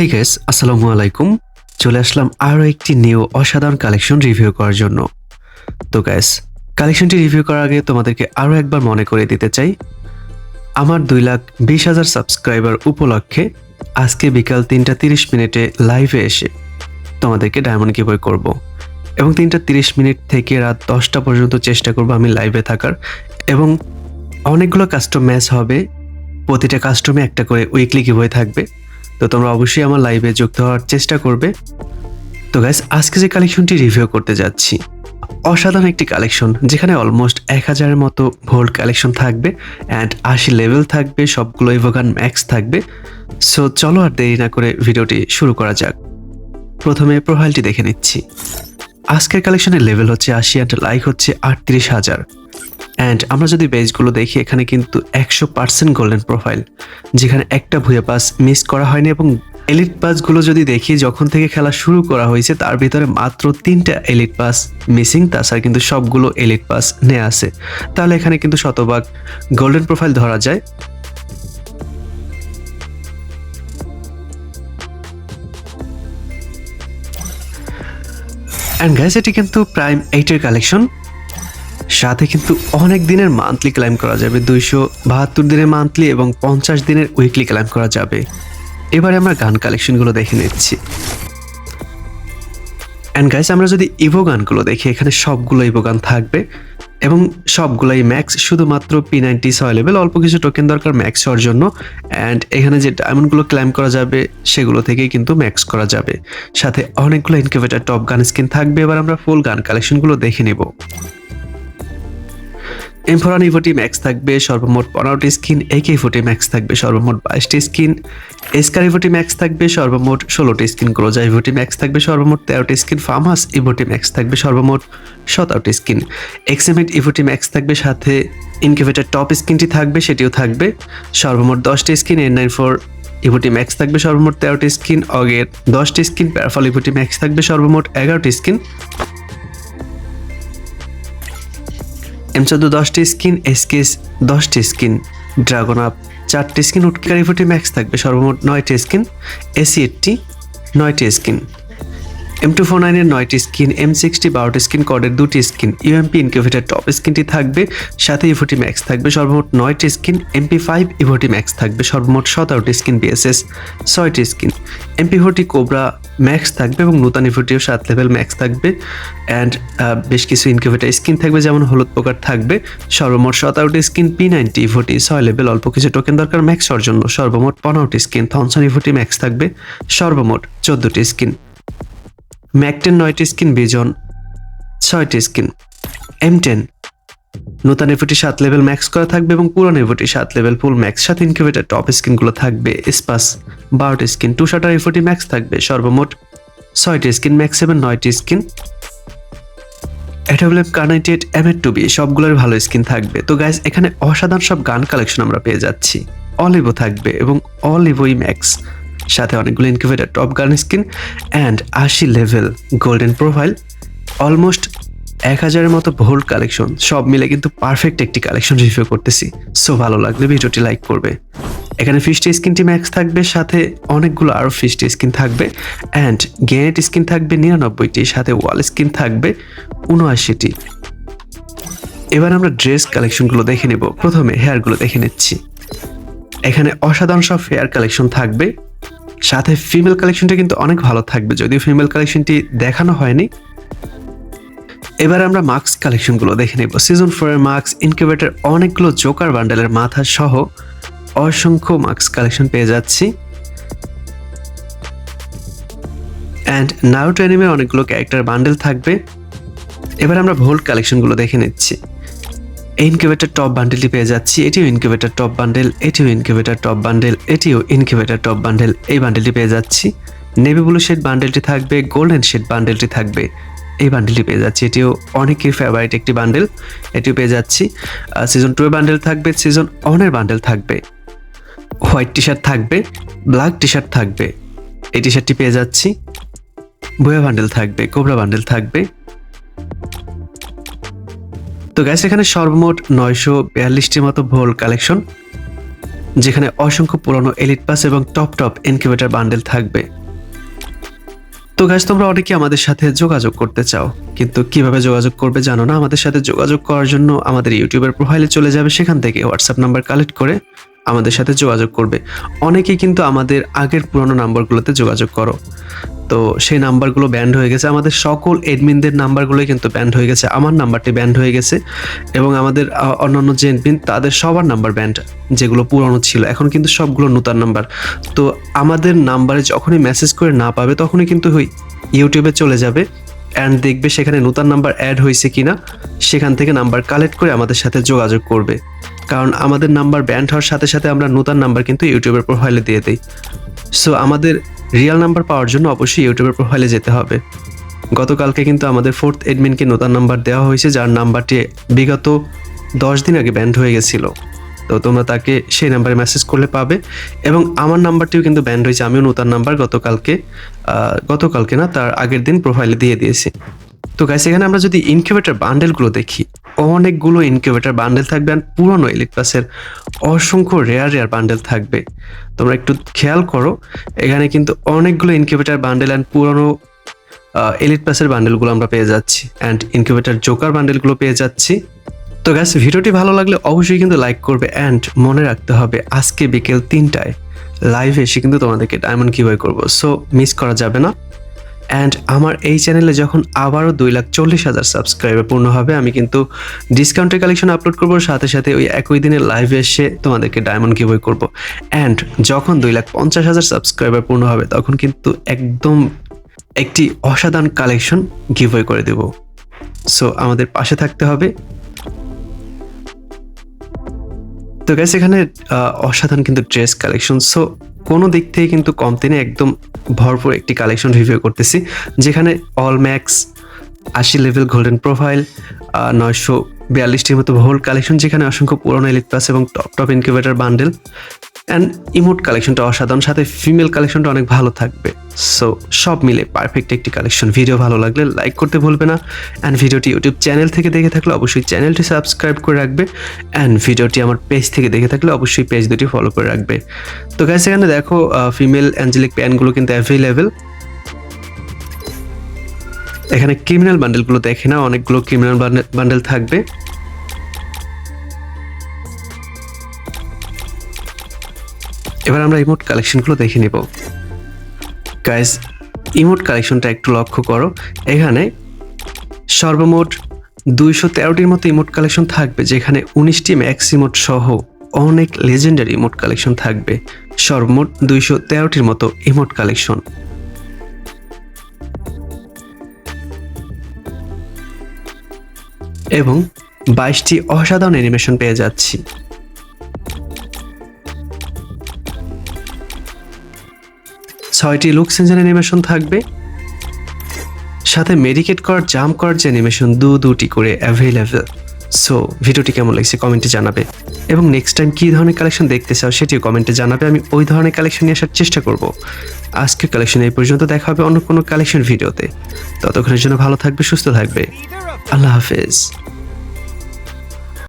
High gas আসসালামু আলাইকুম চলে আসলাম আরও একটি নিউ অসাধারণ কালেকশন রিভিউ করার জন্য। তো গ্যাস কালেকশনটি রিভিউ করার আগে তোমাদেরকে আরও একবার মনে করে দিতে চাই। আমার দুই লাখ বিশ হাজার সাবস্ক্রাইবার উপলক্ষে আজকে বিকাল তিনটা তিরিশ মিনিটে লাইভে এসে তোমাদেরকে ডায়মন্ড গিভওয়ে করব। এবং তিনটা তিরিশ মিনিট থেকে রাত দশটা পর্যন্ত চেষ্টা করব আমি লাইভে থাকার। এবং অনেকগুলো কাস্টম ম্যাচ হবে। প্রতিটা কাস্টমে একটা করে উইকলি গিভওয়ে থাকবে। তো তোমরা অবশ্যই আমার লাইভে যুক্ত হওয়ার চেষ্টা করবে। তো গ্যাস আজকে যে কালেকশনটি রিভিউ করতে যাচ্ছি, অসাধারণ একটি কালেকশন যেখানে অলমোস্ট এক হাজারের মতো ভোল্ট কালেকশন থাকবে অ্যান্ড আশি লেভেল থাকবে, সবগুলো ইভোগান ম্যাক্স থাকবে। সো চলো আর দেরি না করে ভিডিওটি শুরু করা যাক। প্রথমে প্রোফাইলটি দেখে নিচ্ছি। আজকের কালেকশনের লেভেল হচ্ছে আশি অ্যান্ড লাইক হচ্ছে আটত্রিশ হাজার। অ্যান্ড আমরা যদি বেজগুলো দেখি, এখানে কিন্তু একশো পার্সেন্ট গোল্ডেন প্রোফাইল যেখানে একটা ভুয়া পাস মিস করা হয়নি এবং এলিট পাসগুলো যদি দেখি, যখন থেকে খেলা শুরু করা হয়েছে, তার ভিতরে মাত্র তিনটা এলিট পাস মিসিং তাছাড়া কিন্তু সবগুলো এলিট পাস নেওয়া আছে। তাহলে এখানে কিন্তু শতভাগ গোল্ডেন প্রোফাইল ধরা যায়। অ্যান্ড গ্যাস এটি কিন্তু প্রাইম এইটের কালেকশন সাথে কিন্তু অনেক দিনের মান্থলি ক্লাইম করা যাবে, দুইশো বাহাত্তর দিনের মান্থলি এবং পঞ্চাশ দিনের উইকলি ক্লাইম করা যাবে। এবারে আমরা গান কালেকশনগুলো দেখে নিচ্ছি। অ্যান্ড গাইস আমরা যদি ইভো গানগুলো দেখি, এখানে সবগুলো ইভো গান থাকবে এবং সবগুলোই ম্যাক্স শুধুমাত্র পি নাইনটি ছয় লেভেল অল্প কিছু টোকেন দরকার ম্যাক্স হওয়ার জন্য। অ্যান্ড এখানে যে ডায়মন্ডগুলো ক্লাইম করা যাবে, সেগুলো থেকেই কিন্তু ম্যাক্স করা যাবে। সাথে অনেকগুলো ইনকিউবেটার টপ গান স্কিন থাকবে। এবার আমরা ফুল গান কালেকশনগুলো দেখে নিব। এমফোরান ইভোটি ম্যাক্স থাকবে, সর্বমোট পনেরোটি স্কিন একে ইভোটি ম্যাক্স থাকবে, সর্বমোট বাইশটি স্কিন এসকার ইভোটি ম্যাক্স থাকবে, সর্বমোট ষোলোটি স্কিন ক্রোজা ইভোটি ম্যাক্স থাকবে, সর্বমোট তেরোটি স্কিন ফার্মাস ইভোটি ম্যাক্স থাকবে, সর্বমোট সতেরোটি স্কিন এক্সেমেট ইভোটি ম্যাক্স থাকবে, সাথে ইনকিউবেটার টপ স্কিনটি থাকবে, সেটিও থাকবে, সর্বমোট দশটি স্কিন এন নাইন ফোর ইভোটি ম্যাক্স থাকবে, সর্বমোট তেরোটি স্কিন অগের দশটি স্কিন প্যারাফল ইভোটি ম্যাক্স থাকবে, সর্বমোট এগারোটি স্কিন এম চোদ্দ দশটি স্কিন এসকেস দশটি স্কিন, ড্রাগন আপ চারটি স্কিন উটকারি ফুটি ম্যাক্স থাকবে সর্বমোট নয়টি স্কিন এসি এটটি নয়টি স্কিন। এম টু ফোর নাইনের নয়টি স্কিন এম সিক্সটি বারোটি স্কিন কডের দুটি স্কিন। ইউএমপি ইনকিউভেটার টপ স্কিনটি থাকবে, সাথে ইভোটি ম্যাক্স থাকবে, সর্বমোট নয়টি স্কিন এমপি ফাইভ ইভোটি ম্যাক্স থাকবে, সর্বমোট সতেরোটি স্কিন বিএসএস ছয়টি skin. MP forty cobra max থাকবে এবং নূতন ইভোটিও সাত লেভেল ম্যাক্স থাকবে। অ্যান্ড বেশ কিছু ইনকিউভেটার স্কিন থাকবে, যেমন হলুদ পোকার থাকবে, সর্বমোট সতেরোটি স্কিন পি নাইনটি ইভোটি ছয় লেভেল, অল্প কিছু টোকেন দরকার ম্যাক্স হওয়ার জন্য সর্বমোট পনেরোটি স্কিন। থনসন ইভোটি ম্যাক্স থাকবে, সর্বমোট চোদ্দোটি স্কিন। ম্যাকটেন নয়টি স্কিন, বিজন ছয়টি স্কিন, এম টেন। নতুন এফোটি সাত লেভেল ম্যাক্স করা থাকবে এবং পুরনো এফোটি সাত লেভেল ফুল ম্যাক্স। সাথে ইনকিউবেটার টপ স্কিনগুলো থাকবে, স্পাস বারোটি স্কিন টু শাটার এফোটি ম্যাক্স থাকবে সর্বমোট ছয়টি স্কিন, ম্যাক্স সেভেন নয়টি স্কিন। অ্যাডাবলেম কার্নাইটেড এম এর টু বি সবগুলোর ভালো স্কিন থাকবে। তো গাইজ এখানে অসাধারণ সব গান কালেকশন আমরা পেয়ে যাচ্ছি। অলিভো থাকবে এবং অলিভোই ম্যাক্স। সাথে অনেকগুলো incubator top gun skin and আশি লেভেল গোল্ডেন প্রোফাইল অলমোস্ট এক হাজারের মতো ভোল্ট কালেকশন সব মিলে কিন্তু পারফেক্ট একটি কালেকশন রিভিউ করতেছি। সো ভালো লাগলে ভিডিওটি লাইক করবে। এখানে ফিশটি স্কিনটি ম্যাক্স থাকবে, সাথে অনেকগুলো আরও ফিশটি স্কিন থাকবে অ্যান্ড গেনেট স্কিন থাকবে নিরানব্বইটি, সাথে ওয়াল স্কিন থাকবে উনআশিটি। এবার আমরা ড্রেস কালেকশনগুলো দেখে নেব। প্রথমে হেয়ারগুলো দেখে নিচ্ছি। এখানে অসাধারণ সব হেয়ার কালেকশন থাকবে। সাথে ফিমেল কালেকশনটা কিন্তু অনেক ভালো থাকবে। যদিও ফিমেল কালেকশনটি দেখানো হয়নি। এবার আমরা মাস্ক কালেকশনগুলো দেখে নেব। সিজন ফোরের মাস্ক ইনকিউবেটার অনেকগুলো জোকার বান্ডেলের মাথা সহ অসংখ্য মাস্ক কালেকশন পেয়ে যাচ্ছি। অ্যান্ড নারুটো অ্যানিমে অনেকগুলো ক্যারেক্টার বান্ডেল থাকবে। এবার আমরা ভোল্ট কালেকশনগুলো দেখে নিচ্ছি। ইনকিউবেটার টপ বান্ডেলটি পেয়ে যাচ্ছি। এটিও ইনকিউবেটার টপ বান্ডেল এটিও ইনকিউবেটার টপ বান্ডেল এটিও ইনকিউবেটার টপ বান্ডেল এই বান্ডেলটি পেয়ে যাচ্ছি। নেভি ব্লু শেড বান্ডেলটি থাকবে গোল্ডেন শেড বান্ডেলটি থাকবে, এই বান্ডেলটি পেয়ে যাচ্ছি। এটিও অনেকের ফেভারিট একটি বান্ডেল এটিও পেয়ে যাচ্ছি। সিজন টু এর বান্ডেল থাকবে সিজন ওয়ানের বান্ডেল থাকবে। হোয়াইট টি শার্ট থাকবে ব্ল্যাক টি শার্ট থাকবে, এই টি শার্টটি পেয়ে যাচ্ছি। বয়া বান্ডেল থাকবে কোবরা বান্ডেল থাকবে। তো গ্যাস এখানে সর্বমোট নয়শো বিয়াল্লিশটির মতো ভোল কালেকশন যেখানে অসংখ্য পুরনো এলিট পাস এবং টপ টপ ইনকিউবেটার বান্ডেল থাকবে। তো গাছ তোমরা অনেকে আমাদের সাথে যোগাযোগ করতে চাও, কিন্তু কীভাবে যোগাযোগ করবে জানো না? আমাদের সাথে যোগাযোগ করার জন্য আমাদের ইউটিউবের প্রোফাইলে চলে যাবে সেখান থেকে হোয়াটসঅ্যাপ নাম্বার কালেক্ট করে আমাদের সাথে যোগাযোগ করবে। অনেকেই কিন্তু আমাদের আগের পুরনো নাম্বারগুলোতে যোগাযোগ করো। তো সেই নাম্বারগুলো ব্যান্ড হয়ে গেছে। আমাদের সকল এডমিনদের নাম্বারগুলোই কিন্তু ব্যান্ড হয়ে গেছে। আমার নাম্বারটি ব্যান্ড হয়ে গেছে এবং আমাদের অন্যান্য যে এডমিন তাদের সবার নাম্বার ব্যান্ড যেগুলো পুরনো ছিল। এখন কিন্তু সবগুলো নতুন নাম্বার। তো আমাদের নাম্বারে যখনই মেসেজ করে না পাবে, তখনই কিন্তু ইউটিউবে চলে যাবে অ্যান্ড দেখবে সেখানে নতুন নাম্বার অ্যাড হয়েছে কিনা। সেখান থেকে নাম্বার কালেক্ট করে আমাদের সাথে যোগাযোগ করবে। কারণ আমাদের নাম্বার ব্যান্ড হওয়ার সাথে সাথে আমরা নতুন নাম্বার কিন্তু ইউটিউবের প্রোফাইলে দিয়ে দিই। সো আমাদের রিয়েল নাম্বার পাওয়ার জন্য অবশ্যই ইউটিউবের প্রোফাইলে যেতে হবে। গতকালকে কিন্তু আমাদের ফোর্থ এডমিনকে নতুন নাম্বার দেওয়া হয়েছে, যার নাম্বারটি বিগত দশ দিন আগে ব্যান্ড হয়ে গেছিল। তো তোমরা তাকে সেই নাম্বারে মেসেজ করলে পাবে এবং আমার নাম্বারটিও কিন্তু ব্যান্ড হয়েছে, আমিও নতুন নাম্বার গতকালকে গতকালকে না, তার আগের দিন প্রোফাইলে দিয়ে দিয়েছি। তো গাইস এখানে আমরা যদি ইনকিউবেটর বান্ডেলগুলো দেখি, অনেকগুলো ইনকিউবেটর বান্ডেল থাকবে আর পুরনো ইলেক প্লাসের অসংখ্য রেয়ার রেয়ার বান্ডেল থাকবে। তোমরা একটু খেয়াল করো, এখানে কিন্তু অনেকগুলো ইনকিউবেটর বান্ডেল অ্যান্ড পুরনো এলিট প্লাসের বান্ডেলগুলো আমরা পেয়ে যাচ্ছি অ্যান্ড ইনকিউবেটর জোকার বান্ডেলগুলো পেয়ে যাচ্ছি। তো গ্যাস ভিডিওটি ভালো লাগলে অবশ্যই কিন্তু লাইক করবে অ্যান্ড মনে রাখতে হবে আজকে বিকেল তিনটায় লাইভে এসে কিন্তু তোমাদেরকে ডায়মন্ড কীভাবে করব। সো মিস করা যাবে না। অ্যান্ড আমার এই চ্যানেলে যখন আবারও দুই লাখ চল্লিশ হাজার সাবস্ক্রাইবার পূর্ণ হবে, আমি কিন্তু ডিসকাউন্টের কালেকশন আপলোড করব, সাথে সাথে ওই একই দিনে লাইভে এসে তোমাদেরকে ডায়মন্ড গিভওয়ে করব। অ্যান্ড যখন দুই লাখ পঞ্চাশ হাজার সাবস্ক্রাইবার পূর্ণ হবে, তখন কিন্তু একদম একটি অসাধারণ কালেকশন গিভওয়ে করে দেব। সো আমাদের পাশে থাকতে হবে। তো গ্যাস এখানে অসাধারণ কিন্তু ড্রেস কালেকশন সো কোনো দিক থেকে কিন্তু কমতি নেই একদম ভরপুর একটি কালেকশন রিভিউ করতেছি, যেখানে অল ম্যাক্স আশি লেভেল গোল্ডেন প্রোফাইল নয়শো বিয়াল্লিশটির মতো হোল কালেকশন যেখানে অসংখ্য পুরনো ইলেক প্লাস এবং top top incubator bundle and emote কালেকশনটা অসাধারণ। সাথে ফিমেল কালেকশনটা অনেক ভালো থাকবে। সো সব মিলে পারফেক্ট একটি কালেকশন ভিডিও ভালো লাগলে লাইক করতে ভুলবে না। অ্যান্ড ভিডিওটি ইউটিউব চ্যানেল থেকে দেখে থাকলে অবশ্যই চ্যানেলটি সাবস্ক্রাইব করে রাখবে। অ্যান্ড ভিডিওটি আমার পেজ থেকে দেখে থাকলে অবশ্যই পেজ দুটি ফলো করে রাখবে। তো গাইস এখানে দেখো ফিমেল অ্যাঞ্জেলিক প্যানগুলো কিন্তু অ্যাভেলেবেল এখানে ক্রিমিনাল বান্ডেলগুলো দেখে না অনেকগুলো ক্রিমিনাল বান্ডেল থাকবে। এবার আমরা ইমোট কালেকশনগুলো দেখে নিব। গাইস ইমোট কালেকশনটা একটু লক্ষ্য করো। এখানে সর্বমোট দুইশো তেরোটির মতো ইমোট কালেকশন থাকবে, যেখানে উনিশটি ম্যাক্স ইমোট সহ অনেক লেজেন্ডারি ইমোট কালেকশন থাকবে। সর্বমোট দুইশো তেরোটির মতো ইমোট কালেকশন এবং বাইশটি অসাধারণ অ্যানিমেশন পেয়ে যাচ্ছি। ছয়টি লুক সেন্সার অ্যানিমেশন থাকবে। সাথে মেডিকেট কর জাম্প কর যে অ্যানিমেশন দু দুটি করে অ্যাভেলেবেল সো ভিডিওটি কেমন লাগছে কমেন্টে জানাবে। এবং নেক্সট টাইম কী ধরনের কালেকশন দেখতে চাও সেটিও কমেন্টে জানাবে। আমি ওই ধরনের কালেকশন নিয়ে আসার চেষ্টা করব। আজকে কালেকশন এই পর্যন্ত দেখা হবে অন্য কোনো কালেকশন ভিডিওতে ততক্ষণের জন্য ভালো থাকবে, সুস্থ থাকবে। আল্লাহ হাফেজ।